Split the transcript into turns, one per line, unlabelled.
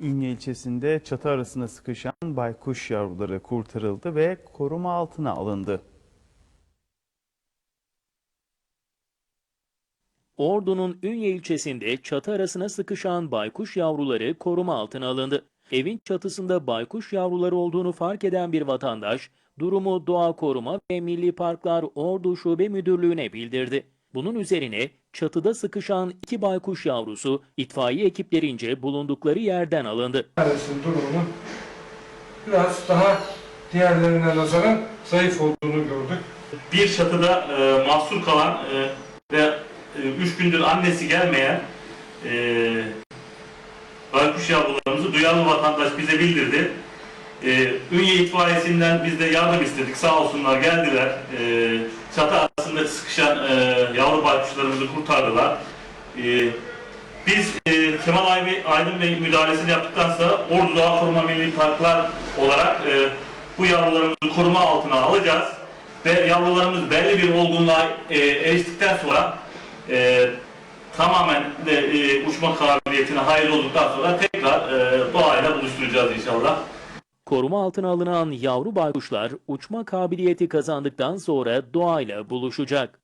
Ünye ilçesinde çatı arasında sıkışan baykuş yavruları kurtarıldı ve koruma altına alındı.
Ordu'nun Ünye ilçesinde çatı arasına sıkışan baykuş yavruları koruma altına alındı. Evin çatısında baykuş yavruları olduğunu fark eden bir vatandaş, durumu Doğa Koruma ve Milli Parklar Ordu Şube Müdürlüğü'ne bildirdi. Bunun üzerine çatıda sıkışan iki baykuş yavrusu itfaiye ekiplerince bulundukları yerden alındı.
tanesinin durumunun biraz daha diğerlerine nazaran zayıf olduğunu gördük.
bir çatıda e, mahsur kalan e, ve 3 gündür annesi gelmeyen e, baykuş yavrularımızı duyarlı vatandaş bize bildirdi. E, Ünye itfaiyesinden biz de yardım istedik. Sağ olsunlar geldiler. E, çatı arasında sıkışan e, yavru baykuşlarımızı kurtardılar. E, biz e, Kemal Aydın, Aydın Bey müdahalesini yaptıktan sonra Ordu Doğa Koruma Milli Parklar olarak e, bu yavrularımızı koruma altına alacağız ve yavrularımız belli bir olgunluğa e, eriştikten sonra e, tamamen de e, uçma kabiliyetine hayır olduktan sonra tekrar e, doğayla buluşturacağız inşallah.
Koruma altına alınan yavru baykuşlar uçma kabiliyeti kazandıktan sonra doğayla buluşacak.